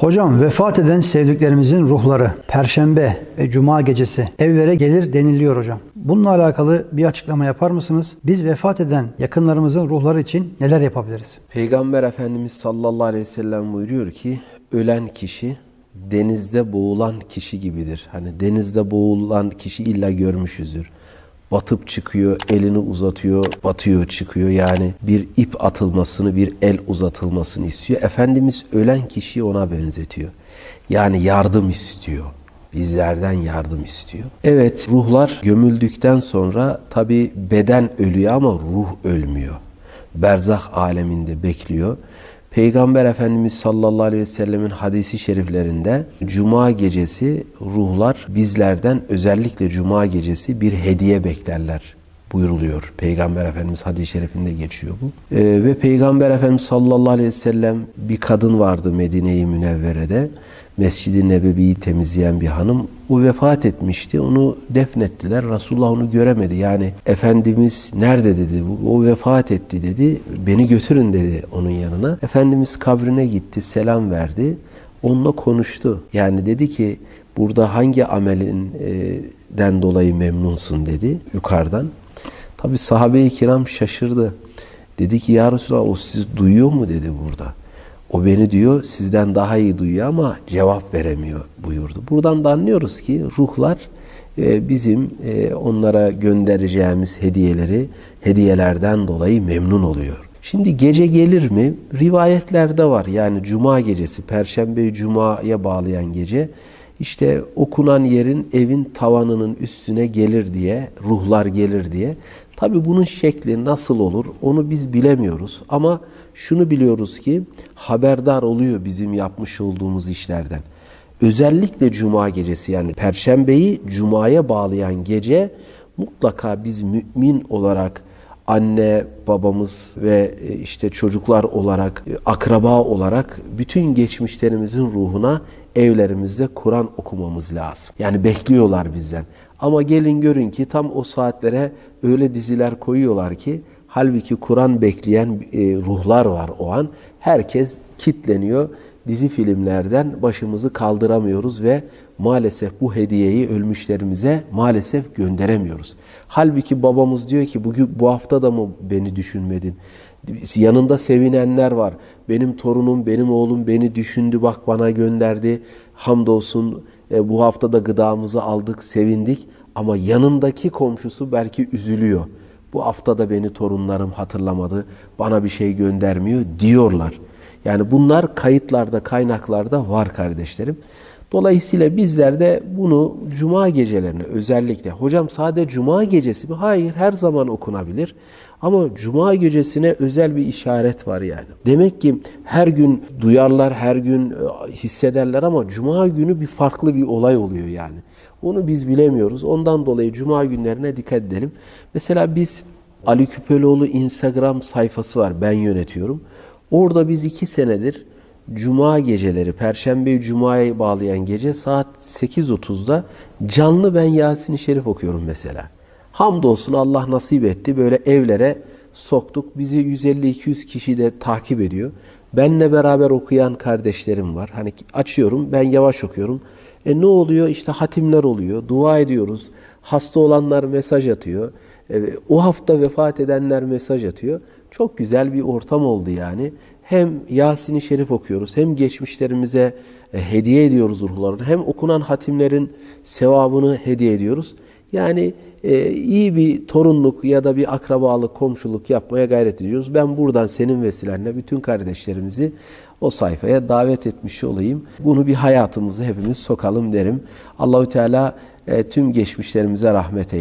Hocam vefat eden sevdiklerimizin ruhları Perşembe ve Cuma gecesi evlere gelir deniliyor hocam. Bununla alakalı bir açıklama yapar mısınız? Biz vefat eden yakınlarımızın ruhları için neler yapabiliriz? Peygamber Efendimiz sallallahu aleyhi ve sellem buyuruyor ki ölen kişi denizde boğulan kişi gibidir. Hani denizde boğulan kişi illa görmüşüzdür. Batıp çıkıyor, elini uzatıyor, batıyor, çıkıyor. Yani bir ip atılmasını, bir el uzatılmasını istiyor. Efendimiz ölen kişiyi ona benzetiyor. Yani yardım istiyor. Bizlerden yardım istiyor. Evet, ruhlar gömüldükten sonra tabi beden ölüyor ama ruh ölmüyor. Berzah aleminde bekliyor. Peygamber Efendimiz sallallahu aleyhi ve sellemin hadisi şeriflerinde cuma gecesi ruhlar bizlerden özellikle cuma gecesi bir hediye beklerler buyuruluyor. Peygamber Efendimiz hadis-i şerifinde geçiyor bu. Ee, ve Peygamber Efendimiz sallallahu aleyhi ve sellem bir kadın vardı Medine-i Münevvere'de. Mescid-i Nebevi'yi temizleyen bir hanım. O vefat etmişti. Onu defnettiler. Resulullah onu göremedi. Yani Efendimiz nerede dedi. O vefat etti dedi. Beni götürün dedi onun yanına. Efendimiz kabrine gitti. Selam verdi. Onunla konuştu. Yani dedi ki burada hangi amelinden dolayı memnunsun dedi yukarıdan. Tabi sahabe-i kiram şaşırdı. Dedi ki ya Resulallah o siz duyuyor mu dedi burada. O beni diyor sizden daha iyi duyuyor ama cevap veremiyor buyurdu. Buradan da anlıyoruz ki ruhlar e, bizim e, onlara göndereceğimiz hediyeleri hediyelerden dolayı memnun oluyor. Şimdi gece gelir mi? Rivayetlerde var. Yani cuma gecesi, perşembe cumaya bağlayan gece işte okunan yerin evin tavanının üstüne gelir diye, ruhlar gelir diye. Tabi bunun şekli nasıl olur onu biz bilemiyoruz ama şunu biliyoruz ki haberdar oluyor bizim yapmış olduğumuz işlerden. Özellikle cuma gecesi yani perşembeyi cumaya bağlayan gece mutlaka biz mümin olarak anne, babamız ve işte çocuklar olarak, akraba olarak bütün geçmişlerimizin ruhuna evlerimizde Kur'an okumamız lazım. Yani bekliyorlar bizden. Ama gelin görün ki tam o saatlere öyle diziler koyuyorlar ki halbuki Kur'an bekleyen e, ruhlar var o an. Herkes kitleniyor. Dizi filmlerden başımızı kaldıramıyoruz ve maalesef bu hediyeyi ölmüşlerimize maalesef gönderemiyoruz. Halbuki babamız diyor ki bugün bu hafta da mı beni düşünmedin? Yanında sevinenler var. Benim torunum, benim oğlum beni düşündü, bak bana gönderdi. Hamdolsun e, bu hafta da gıdamızı aldık, sevindik. Ama yanındaki komşusu belki üzülüyor. Bu hafta da beni torunlarım hatırlamadı, bana bir şey göndermiyor diyorlar. Yani bunlar kayıtlarda, kaynaklarda var kardeşlerim. Dolayısıyla bizler de bunu cuma gecelerine özellikle, hocam sadece cuma gecesi mi? Hayır, her zaman okunabilir. Ama cuma gecesine özel bir işaret var yani. Demek ki her gün duyarlar, her gün e, hissederler ama cuma günü bir farklı bir olay oluyor yani. Onu biz bilemiyoruz. Ondan dolayı cuma günlerine dikkat edelim. Mesela biz Ali Küpeloğlu Instagram sayfası var. Ben yönetiyorum. Orada biz iki senedir Cuma geceleri, Perşembe Cuma'ya bağlayan gece saat 8.30'da canlı ben Yasin-i Şerif okuyorum mesela. Hamdolsun Allah nasip etti. Böyle evlere soktuk. Bizi 150-200 kişi de takip ediyor. Benle beraber okuyan kardeşlerim var. Hani açıyorum, ben yavaş okuyorum. E ne oluyor? İşte hatimler oluyor. Dua ediyoruz. Hasta olanlar mesaj atıyor. E, o hafta vefat edenler mesaj atıyor. Çok güzel bir ortam oldu yani. Hem Yasin-i Şerif okuyoruz, hem geçmişlerimize e, hediye ediyoruz ruhlarını, hem okunan hatimlerin sevabını hediye ediyoruz. Yani e, iyi bir torunluk ya da bir akrabalık, komşuluk yapmaya gayret ediyoruz. Ben buradan senin vesilenle bütün kardeşlerimizi o sayfaya davet etmiş olayım. Bunu bir hayatımıza hepimiz sokalım derim. Allahü Teala e, tüm geçmişlerimize rahmet eylesin.